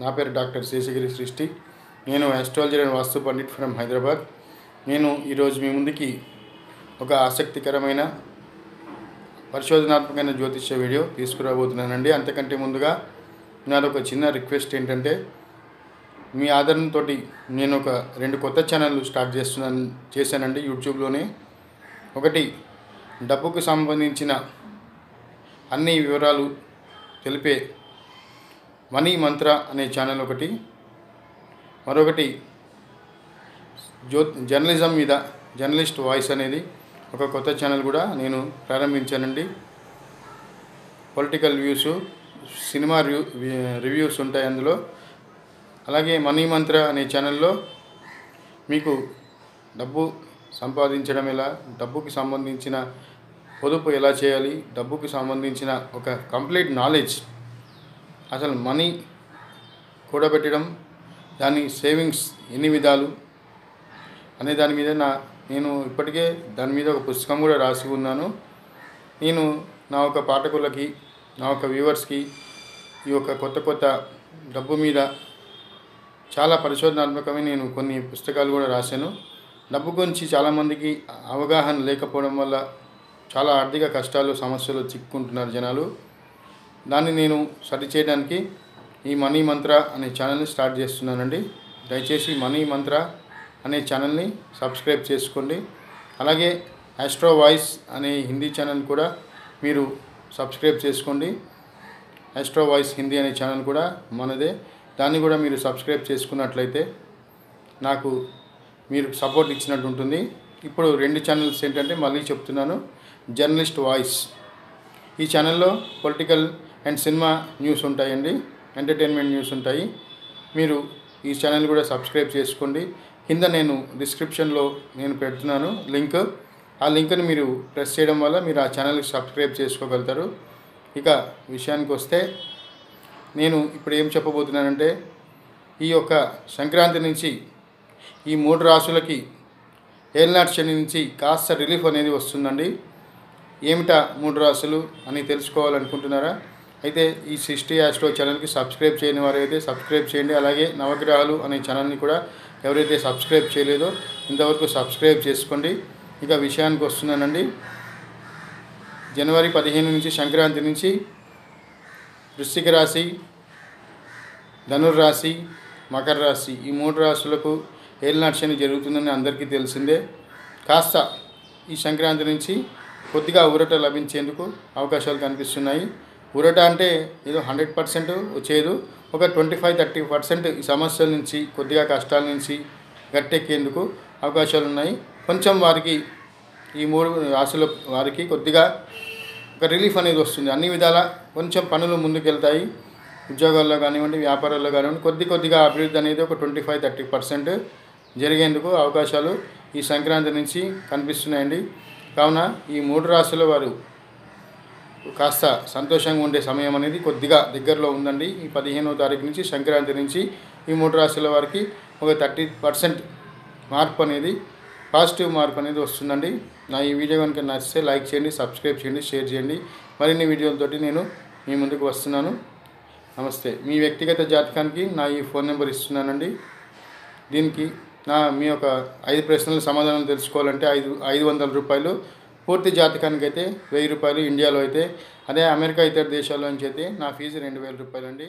నా పేరు డాక్టర్ శేషగిరి సృష్టి. నేను astrology and vastu pandit from Hyderabad. నేను ఈరోజు మీ ముందుకి ఒక ఆసక్తికరమైన పరిశోధనాత్మకమైన జ్యోతిష్య వీడియో తీసుకురాబోతున్నానండి. అంతకంటే ముందుగా నాది ఒక చిన్న రిక్వెస్ట్ ఏంటంటే మీ ఆదరణతో నేను ఒక రెండు కొత్త ఛానళ్ళు స్టార్ట్ చేస్తున్నాను చేశానండి యూట్యూబ్లోనే. ఒకటి డబ్బుకు సంబంధించిన అన్ని వివరాలు తెలిపే మనీ మంత్ర అనే ఛానల్ ఒకటి మరొకటి జ్యో జర్నలిజం మీద జర్నలిస్ట్ వాయిస్ అనేది ఒక కొత్త ఛానల్ కూడా నేను ప్రారంభించానండి. Political views cinema review reviews ఉంటాయి అందులో. అలాగే మనీ మంత్ర అనే ఛానల్లో మీకు డబ్బు సంపాదించడం ఎలా డబ్బుకి సంబంధించిన పొదుపు ఎలా చేయాలి డబ్బుకి సంబంధించిన ఒక కంప్లీట్ నాలెడ్జ్ అసలు మనీ కూడబెట్టడం దాని సేవింగ్స్ ఎన్ని విధాలు అనే దాని మీద నా నేను ఇప్పటికే దాని మీద ఒక పుస్తకం కూడా రాసి ఉన్నాను. నేను నా యొక్క పాఠకులకి నా యొక్క వ్యూవర్స్కి ఈ యొక్క కొత్త కొత్త డబ్బు మీద చాలా పరిశోధనాత్మకమైన నేను కొన్ని పుస్తకాలు కూడా రాశాను. డబ్బు గురించి చాలామందికి అవగాహన లేకపోవడం వల్ల చాలా ఆర్థిక కష్టాలు సమస్యలు చిక్కుంటున్నారు జనాలు. దాన్ని నేను సరి చేయడానికి ఈ మనీ మంత్ర అనే ఛానల్ని స్టార్ట్ చేస్తున్నానండి. దయచేసి మనీ మంత్ర అనే ఛానల్ని సబ్స్క్రైబ్ చేసుకోండి. అలాగే ఆస్ట్రో వాయిస్ అనే హిందీ ఛానల్ కూడా మీరు సబ్స్క్రైబ్ చేసుకోండి. ఆస్ట్రో వాయిస్ హిందీ అనే ఛానల్ కూడా మనదే. దాన్ని కూడా మీరు సబ్స్క్రైబ్ చేసుకున్నట్లయితే నాకు మీరు సపోర్ట్ ఇచ్చినట్టు ఉంటుంది. ఇప్పుడు రెండు ఛానల్స్ ఏంటంటే మళ్ళీ చెప్తున్నాను. Journalist voice. ఈ ఛానల్లో పొలిటికల్ అండ్ సినిమా న్యూస్ ఉంటాయండి ఎంటర్టైన్మెంట్ న్యూస్ ఉంటాయి. మీరు ఈ ఛానల్ కూడా సబ్స్క్రైబ్ చేసుకోండి. కింద నేను డిస్క్రిప్షన్లో నేను పెడుతున్నాను లింక్. ఆ లింక్ని మీరు ప్రెస్ చేయడం వల్ల మీరు ఆ ఛానల్కి సబ్స్క్రైబ్ చేసుకోగలుగుతారు. ఇక విషయానికి వస్తే నేను ఇప్పుడు ఏం చెప్పబోతున్నానంటే ఈ యొక్క సంక్రాంతి నుంచి ఈ మూడు రాసులకి ఏల్నాటి శని నుంచి కాస్త రిలీఫ్ అనేది వస్తుందండి. ఏమిటా మూడు రాసులు అని తెలుసుకోవాలనుకుంటున్నారా? అయితే ఈ సృష్టి యాస్ట్రో ఛానల్కి సబ్స్క్రైబ్ చేయని వారైతే సబ్స్క్రైబ్ చేయండి. అలాగే నవగ్రహాలు అనే ఛానల్ని కూడా ఎవరైతే సబ్స్క్రైబ్ చేయలేదో ఇంతవరకు సబ్స్క్రైబ్ చేసుకోండి. ఇక విషయానికి వస్తున్నానండి. జనవరి పదిహేను నుంచి సంక్రాంతి నుంచి వృశ్చిక రాశి ధనుర్రాశి మకర రాశి ఈ మూడు రాశులకు ఏలినాటి శని జరుగుతుందని అందరికీ తెలిసిందే. కాస్త ఈ సంక్రాంతి నుంచి కొద్దిగా ఊరట లభించేందుకు అవకాశాలు కనిపిస్తున్నాయి. ఊరట అంటే ఏదో హండ్రెడ్ పర్సెంట్ వచ్చేదు. ఒక ట్వంటీ ఫైవ్ థర్టీ పర్సెంట్ ఈ సమస్యల నుంచి కొద్దిగా కష్టాల నుంచి గట్టెక్కేందుకు అవకాశాలు ఉన్నాయి కొంచెం వారికి ఈ మూడు రాశుల వారికి కొద్దిగా ఒక రిలీఫ్ అనేది వస్తుంది. అన్ని విధాల కొంచెం పనులు ముందుకెళ్తాయి. ఉద్యోగాల్లో కానివ్వండి వ్యాపారాల్లో కానివ్వండి కొద్ది కొద్దిగా అభివృద్ధి అనేది ఒక ట్వంటీ ఫైవ్ థర్టీ పర్సెంట్ జరిగేందుకు అవకాశాలు ఈ సంక్రాంతి నుంచి కనిపిస్తున్నాయండి. కావున ఈ మూడు రాశుల వారు కాస్త సంతోషంగా ఉండే సమయం అనేది కొద్దిగా దగ్గరలో ఉందండి. ఈ పదిహేనో తారీఖు నుంచి సంక్రాంతి నుంచి ఈ మూడు రాశుల వారికి ఒక థర్టీ పర్సెంట్ మార్పు అనేది పాజిటివ్ మార్పు అనేది వస్తుందండి. నా ఈ వీడియో కనుక నచ్చితే లైక్ చేయండి సబ్స్క్రైబ్ చేయండి షేర్ చేయండి. మరిన్ని వీడియోలతోటి నేను మీ ముందుకు వస్తున్నాను. నమస్తే. మీ వ్యక్తిగత జాతకానికి నా ఈ ఫోన్ నెంబర్ ఇస్తున్నానండి. దీనికి నా మీ యొక్క ఐదు ప్రశ్నల సమాధానం తెలుసుకోవాలంటే ఐదు ఐదు వందల రూపాయలు పూర్తి జాతకానికి అయితే వెయ్యి రూపాయలు ఇండియాలో అయితే అదే అమెరికా ఇతర దేశాల్లో నుంచి అయితే నా ఫీజు రెండు వేల రూపాయలండి.